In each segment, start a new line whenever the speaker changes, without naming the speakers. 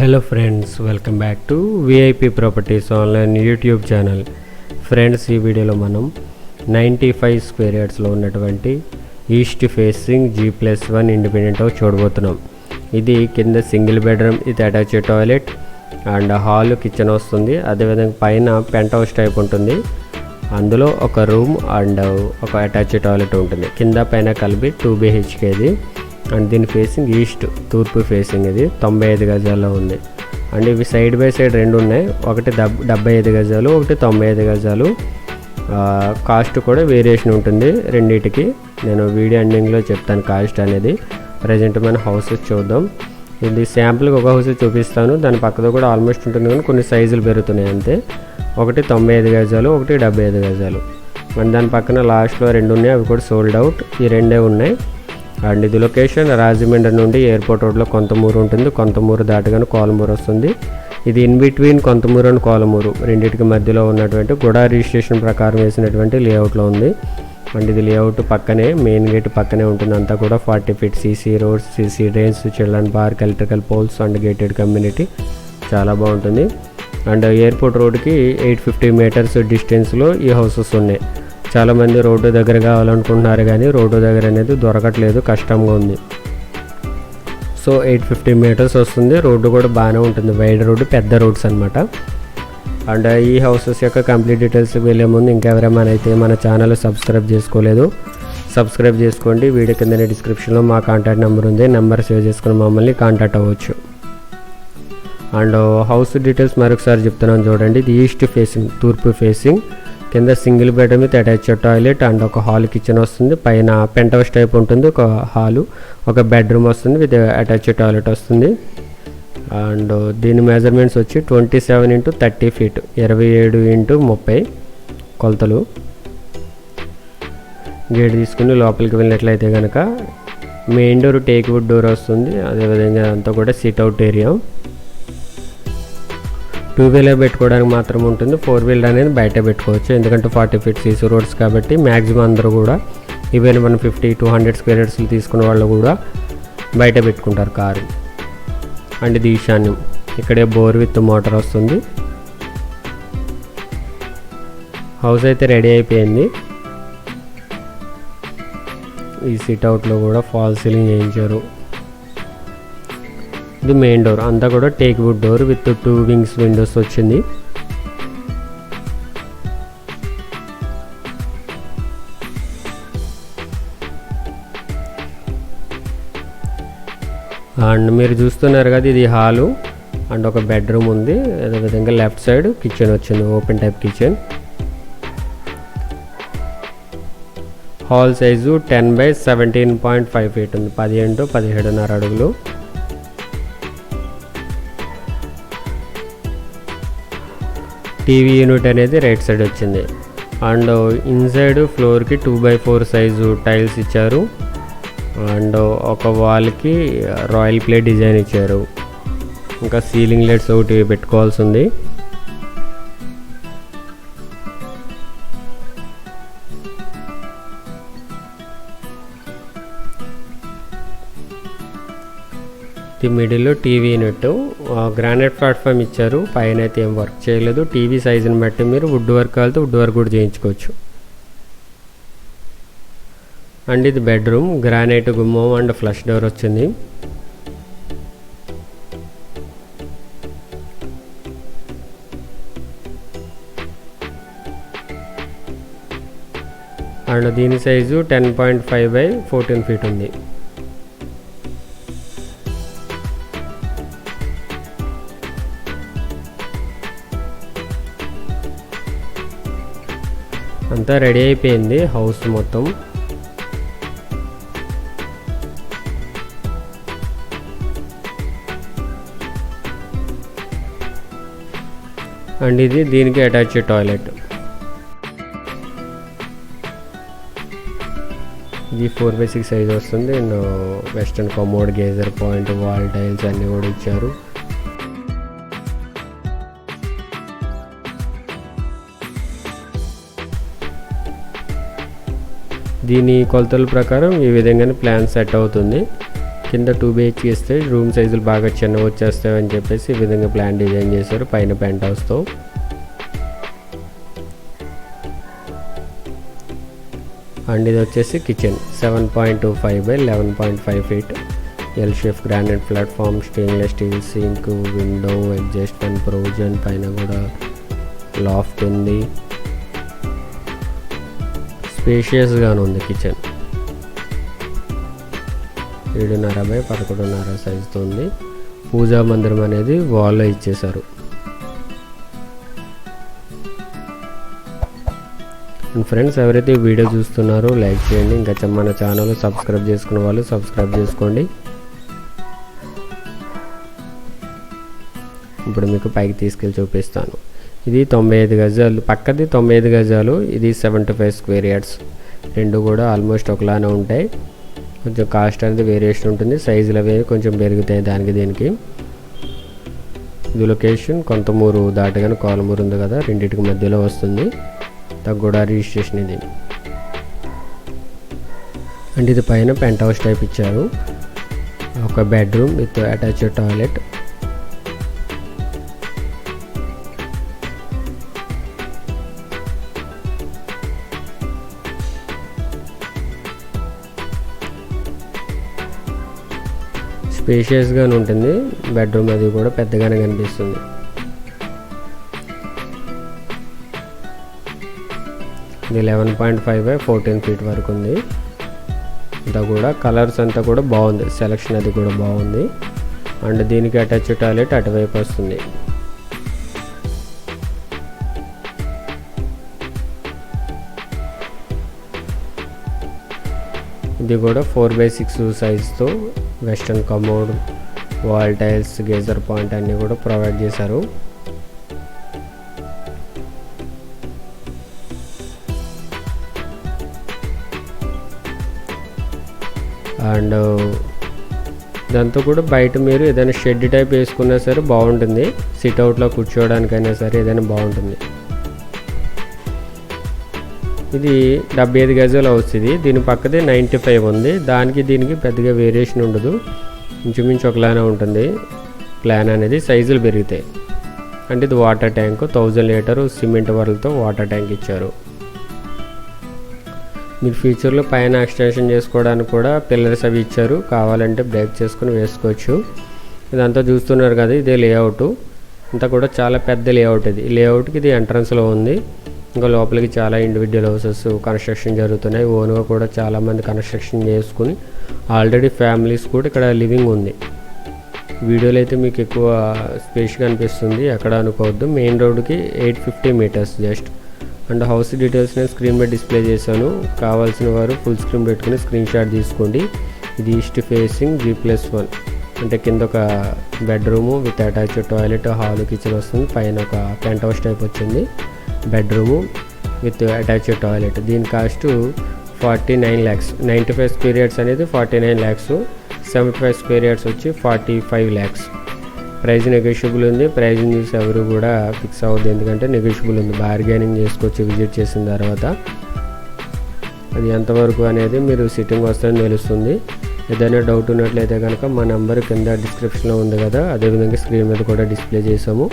Hello friends welcome back to VIP properties online YouTube channel friends ఈ వీడియోలో మనం ninety five square యార్డ్స్లో ఉన్నటువంటి east facing G plus one independent house చూడబోతున్నాం. ఇది కింద సింగిల్ బెడ్రూమ్ ఇది attach toilet and hall kitchen వస్తుంది. అదేవిధంగా పైన పెంట్ హౌస్ టైప్ ఉంటుంది. అందులో ఒక రూమ్ అండ్ ఒక అటాచ్ టాయిలెట్ ఉంటుంది. కింద పైన కలిపి టూ బిహెచ్కేది అండ్ దీని ఫేసింగ్ ఈస్ట్ తూర్పు ఫేసింగ్ ఇది తొంభై ఐదు గజాల్లో ఉంది. అండ్ ఇవి సైడ్ బై సైడ్ రెండు ఉన్నాయి. ఒకటి డబ్ డెబ్బై ఐదు గజాలు ఒకటి తొంభై ఐదు గజాలు. కాస్ట్ కూడా వేరియేషన్ ఉంటుంది రెండింటికి. నేను వీడియో ఎండింగ్లో చెప్తాను కాస్ట్ అనేది. ప్రజెంట్ మన హౌసెస్ చూద్దాం. ఇది శాంపుల్కి ఒక హౌస్ చూపిస్తాను. దాని పక్కన కూడా ఆల్మోస్ట్ ఉంటుంది కానీ కొన్ని సైజులు పెరుగుతున్నాయి అంతే. ఒకటి తొంభై ఐదు గజాలు ఒకటి డెబ్బై ఐదు గజాలు. మరి దాని పక్కన లాస్ట్లో రెండు ఉన్నాయి అవి కూడా సోల్డ్ అవుట్ ఈ రెండే ఉన్నాయి. అండ్ ఇది లొకేషన్ రాజమండ్రి నుండి ఎయిర్పోర్ట్ రోడ్లో కొంతమూరు ఉంటుంది. కొంతమూరు దాటగానే కోలమూరు వస్తుంది. ఇది in between Kontamuru and Kolamuru రెండింటికి మధ్యలో ఉన్నటువంటి గుడా రిజిస్ట్రేషన్ ప్రకారం వేసినటువంటి లేఅవుట్లో ఉంది. అండ్ ఇది లేఅవుట్ పక్కనే మెయిన్ గేట్ పక్కనే ఉంటుంది. అంతా కూడా forty feet CC roads CC drains children park electrical poles and gated community. చాలా బాగుంటుంది. అండ్ ఎయిర్పోర్ట్ రోడ్కి ఎయిట్ ఫిఫ్టీ మీటర్స్ డిస్టెన్స్లో ఈ హౌసెస్ ఉన్నాయి. చాలామంది రోడ్డు దగ్గర కావాలనుకుంటున్నారు కానీ రోడ్డు దగ్గర అనేది దొరకట్లేదు కష్టంగా ఉంది. సో ఎయిట్ ఫిఫ్టీ మీటర్స్ వస్తుంది. రోడ్డు కూడా బాగానే ఉంటుంది. వైడ్ రోడ్డు పెద్ద రోడ్స్ అనమాట అండ్ ఈ హౌసెస్ యొక్క కంప్లీట్ డీటెయిల్స్ వెళ్ళే ముందు ఇంకెవరేమైనా అయితే మన ఛానల్ సబ్స్క్రైబ్ చేసుకోలేదు సబ్స్క్రైబ్ చేసుకోండి. వీడియో కింద డిస్క్రిప్షన్లో మా కాంటాక్ట్ నెంబర్ ఉంది. నెంబర్ సేవ్ చేసుకుని మమ్మల్ని కాంటాక్ట్ అవ్వచ్చు. అండ్ హౌస్ డీటెయిల్స్ మరొకసారి చెప్తున్నాను చూడండి. ఇది ఈస్ట్ ఫేసింగ్ తూర్పు ఫేసింగ్. కింద single bedroom with attach toilet and ఒక హాల్ కిచెన్ వస్తుంది. పైన పెంట్ హౌస్ టైప్ ఉంటుంది. ఒక హాలు ఒక బెడ్రూమ్ వస్తుంది విత్ అటాచ్ టాయిలెట్ వస్తుంది. అండ్ దీని మెజర్మెంట్స్ వచ్చి twenty seven into thirty feet ఇరవై ఏడు ఇంటూ ముప్పై కొలతలు. గేట్ తీసుకుని లోపలికి వెళ్ళినట్లయితే కనుక main door teak wood door వస్తుంది. అదేవిధంగా అంతా కూడా sit out area. Two wheeler పెట్టుకోవడానికి మాత్రం ఉంటుంది. ఫోర్ వీలర్ అనేది బయట పెట్టుకోవచ్చు. ఎందుకంటే ఫార్టీ ఫీట్ సీసీ రోడ్స్ కాబట్టి మ్యాక్సిమం అందరూ కూడా even one fifty two hundred square యార్డ్స్లు తీసుకున్న వాళ్ళు కూడా బయట పెట్టుకుంటారు కారు. అండ్ ఇది ఈశాన్యం. ఇక్కడే బోర్ విత్ మోటార్ వస్తుంది. హౌస్ అయితే రెడీ అయిపోయింది. ఈ సిట్అవుట్లో కూడా ఫాల్ సీలింగ్ చేయించారు. ఇది మెయిన్ డోర్. అంతా కూడా teak wood door with two wings windows వచ్చింది. అండ్ మీరు చూస్తున్నారు కదా ఇది హాలు. అండ్ ఒక బెడ్రూమ్ ఉంది. అదేవిధంగా లెఫ్ట్ సైడ్ కిచెన్ వచ్చింది. Open type kitchen. Hall size ten by seventeen point five feet ఉంది. పదిహేను టు పదిహేడున్నర అడుగులు. టీవీ యూనిట్ అనేది రైట్ సైడ్ వచ్చింది. అండ్ ఇన్సైడ్ ఫ్లోర్కి two by four size tiles ఇచ్చారు. అండ్ ఒక వాల్కి రాయల్ ప్లే డిజైన్ ఇచ్చారు. ఇంకా సీలింగ్ లైట్స్ ఒకటి పెట్టుకోవాల్సి ఉంది. ఇది మిడిల్లో టీవీ యూనిట్ గ్రానైట్ ప్లాట్ఫామ్ ఇచ్చారు. పైన అయితే ఏం వర్క్ చేయలేదు. టీవీ సైజుని బట్టి మీరు వుడ్ వర్క్ కావాలితే వుడ్ వర్క్ కూడా చేయించుకోవచ్చు. అండ్ ఇది బెడ్రూమ్. గ్రానైట్ గుమ్మం అండ్ ఫ్లష్ డోర్ వచ్చింది. అండ్ దీని size ten point five by fourteen feet ఉంది. అంతా రెడీ అయిపోయింది హౌస్ మొత్తం. అండ్ ఇది దీనికి అటాచ్ టాయిలెట్. ఇది ఫోర్ బై సిక్స్ సైజ్ వస్తుంది. And western commode geyser point wall tiles అన్నీ కూడా ఇచ్చారు. దీని కొలతల ప్రకారం ఈ విధంగానే ప్లాన్ సెట్ అవుతుంది. కింద టూ బిహెచ్కి ఇస్తే రూమ్ సైజులు బాగా చిన్నవి వచ్చేస్తాయి అని చెప్పేసి ఈ విధంగా ప్లాన్ డిజైన్ చేశారు పైన పెంట్ హౌస్తో. అండ్ ఇది వచ్చేసి kitchen seven point two five by eleven point five feet. L shape granite platform stainless steel sink window adjust and provision పైన కూడా లాఫ్ట్ ఉంది. స్పేషియస్గానే ఉంది కిచెన్. ఏడున్నర బై పదకొండున్నర సైజుతో ఉంది. పూజా మందిరం అనేది వాల్లో ఇచ్చేశారు. ఫ్రెండ్స్ ఎవరైతే ఈ వీడియో చూస్తున్నారో లైక్ చేయండి. ఇంకా మన ఛానల్ సబ్స్క్రైబ్ చేసుకున్న వాళ్ళు సబ్స్క్రైబ్ చేసుకోండి. ఇప్పుడు మీకు పైకి తీసుకెళ్ళి చూపిస్తాను. ఇది తొంభై ఐదు గజాలు. పక్కది తొంభై ఐదు గజాలు ఇది సెవెంటీ ఫైవ్ స్క్వేర్ యార్డ్స్ రెండు కూడా ఆల్మోస్ట్ ఒకలానే ఉంటాయి. కొంచెం కాస్ట్ అనేది వేరియేషన్ ఉంటుంది. సైజులు అవి కొంచెం పెరుగుతాయి దానికి దీనికి. ఇది లొకేషన్ కొంతమూరు దాటగానే కోలమూరు ఉంది కదా రెండింటికి మధ్యలో వస్తుంది. తగ్గూడ రిజిస్ట్రేషన్ ఇది. అండ్ ఇది పైన పెంట్ హౌస్ టైప్ ఇచ్చారు. ఒక బెడ్రూమ్ విత్ అటాచ్డ్ టాయిలెట్ స్పేషియస్గానే ఉంటుంది. బెడ్రూమ్ అది కూడా పెద్దగానే కనిపిస్తుంది. ఇది eleven point five by fourteen feet వరకు ఉంది. అంతా కూడా కలర్స్ అంతా కూడా బాగుంది. సెలక్షన్ అది కూడా బాగుంది. అండ్ దీనికి అటాచ్ టాయిలెట్ అటువైపు వస్తుంది. ఇది కూడా four by six సైజ్తో western commode wall tiles geyser point అన్నీ కూడా ప్రొవైడ్ చేశారు. అండ్ దాంతో కూడా బయట మీరు ఏదైనా షెడ్ టైప్ వేసుకున్నా సరే బాగుంటుంది. సిట్అవుట్లో కూర్చోవడానికైనా సరే ఏదైనా బాగుంటుంది. ఇది డెబ్బై ఐదు గజాలు అవుతుంది. దీని పక్కదే నైంటీ ఫైవ్ ఉంది. దానికి దీనికి పెద్దగా వేరియేషన్ ఉండదు. ఇంచుమించు ఒకలానే ఉంటుంది. ప్లాన్ అనేది సైజులు పెరుగుతాయి అంటే ఇది water tank thousand litre cement వరలతో water tank ఇచ్చారు. మీరు ఫ్యూచర్లో పైన ఎక్స్టెన్షన్ చేసుకోవడానికి కూడా పిల్లర్స్ అవి ఇచ్చారు. కావాలంటే బ్రేక్ చేసుకుని వేసుకోవచ్చు. ఇదంతా చూస్తున్నారు కదా ఇదే లేఅవుట్. అంతా కూడా చాలా పెద్ద లేఅవుట్ ఇది. లేఅవుట్కి ఇది ఎంట్రన్స్లో ఉంది. ఇంకా లోపలికి చాలా ఇండివిజువల్ హౌసెస్ కన్స్ట్రక్షన్ జరుగుతున్నాయి. ఓన్గా కూడా చాలామంది కన్స్ట్రక్షన్ చేసుకుని ఆల్రెడీ ఫ్యామిలీస్ కూడా ఇక్కడ లివింగ్ ఉంది. వీడియోలో అయితే మీకు ఎక్కువ స్పేస్ కనిపిస్తుంది. ఎక్కడ అనుకోవద్దు. మెయిన్ రోడ్కి eight fifty metres just and house details నేను స్క్రీన్ మీద డిస్ప్లే చేశాను. కావాల్సిన వారు ఫుల్ స్క్రీన్ పెట్టుకుని స్క్రీన్ షాట్ తీసుకోండి. ఇది east facing G plus one అంటే కింద ఒక bedroom with attached toilet hall kitchen వస్తుంది. పైన ఒక పెంట్ హౌస్ టైప్ వచ్చింది. బెడ్రూము విత్ అటాచ్డ్ టాయిలెట్ దీని cost forty nine lakhs ninety five square yards అనేది forty nine lakhs seventy five square yards వచ్చి forty five lakhs price negotiable ఉంది price చూసి ఎవరు కూడా ఫిక్స్ అవ్వద్దు. ఎందుకంటే నెగోషియబుల్ ఉంది. బార్గెనింగ్ చేసుకోవచ్చు విజిట్ చేసిన తర్వాత. అది ఎంతవరకు అనేది మీరు సిట్టింగ్ వస్తే తెలుస్తుంది. ఏదైనా డౌట్ ఉన్నట్లయితే కనుక మా నెంబర్ కింద డిస్క్రిప్షన్లో ఉంది కదా. అదేవిధంగా స్క్రీన్ మీద కూడా డిస్ప్లే చేసాము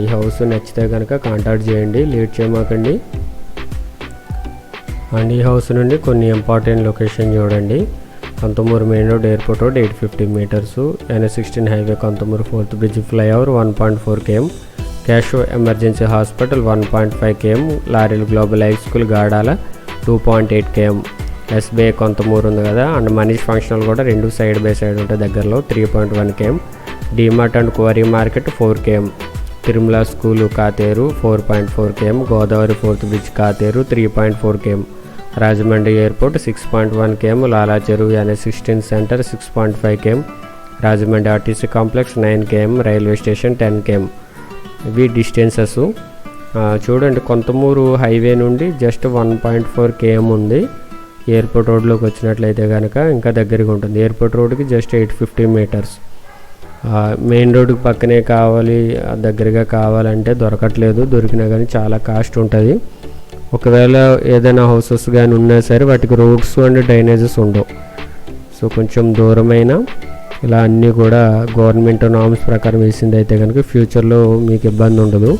ఈ హౌస్ నచ్చితే కనుక కాంటాక్ట్ చేయండి లేట్ చేయమాకండి. అండ్ ఈ హౌస్ నుండి కొన్ని ఇంపార్టెంట్ లొకేషన్ చూడండి. Kantamuru main road airport road eight fifty metres. N sixteen highway Kantamuru fourth bridge flyover one point four KM. Cash emergency hospital one point five KM. లారీలు global high school Gadala two point eight KM. SBI Kontamuru ఉంది కదా and Manish functional కూడా రెండు side by side ఉంటాయి దగ్గరలో three point one KM. DMart and quarry market four KM. Tirumala school Katheru four point four KM Godavari fourth bridge Katheru three point four KM Rajahmundry airport six point one KM Lala Cheruvu అనే sixteen centre six point five KM Rajahmundry RTC complex nine KM railway station ten KM ఇవి distances. చూడండి Konthamuru highway నుండి just one point four KM ఉంది. Airport రోడ్లోకి వచ్చినట్లయితే కనుక ఇంకా దగ్గరగా ఉంటుంది. ఎయిర్పోర్ట్ రోడ్కి just eight fifty metres. Main రోడ్డుకి పక్కనే కావాలి దగ్గరగా కావాలంటే దొరకట్లేదు. దొరికినా కానీ చాలా కాస్ట్ ఉంటుంది. ఒకవేళ ఏదైనా హౌసెస్ కానీ ఉన్నా సరే వాటికి రోడ్స్ అండ్ డ్రైనేజెస్ ఉండవు. సో కొంచెం దూరమైన ఇలా అన్నీ కూడా గవర్నమెంట్ నామ్స్ ప్రకారం వేసింది అయితే కనుక ఫ్యూచర్లో మీకు ఇబ్బంది ఉండదు.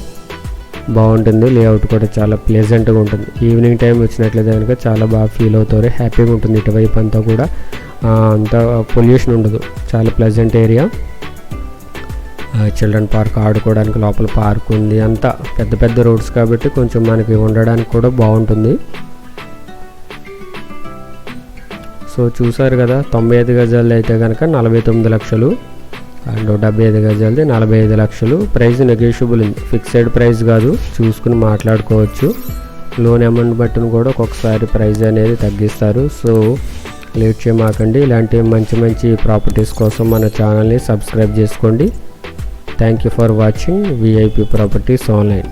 బాగుంటుంది. లేఅవుట్ కూడా చాలా ప్లెజెంట్గా ఉంటుంది. ఈవినింగ్ టైం వచ్చినట్లయితే కనుక చాలా బాగా ఫీల్ అవుతారు. హ్యాపీగా ఉంటుంది. ఇటువైపు అంతా కూడా అంత పొల్యూషన్ ఉండదు. చాలా ప్లెజెంట్ ఏరియా చిల్డ్రన్ పార్క్ ఆడుకోవడానికి లోపల పార్క్ ఉంది. అంతా పెద్ద పెద్ద రోడ్స్ కాబట్టి కొంచెం మనకి ఉండడానికి కూడా బాగుంటుంది. సో చూసారు కదా తొంభై ఐదు గజాలు అయితే కనుక నలభై తొమ్మిది లక్షలు అండ్ డెబ్బై ఐదు గజాలది నలభై ఐదు లక్షలు. ప్రైస్ నెగోషియబుల్ ఉంది. ఫిక్స్డ్ ప్రైస్ కాదు చూసుకుని మాట్లాడుకోవచ్చు. లోన్ అమౌంట్ బట్టిని కూడా ఒక్కొక్కసారి ప్రైస్ అనేది తగ్గిస్తారు. సో లేట్ చేయమాకండి. ఇలాంటి మంచి మంచి ప్రాపర్టీస్ కోసం మన ఛానల్ని సబ్స్క్రైబ్ చేసుకోండి. Thank you for watching VIP properties online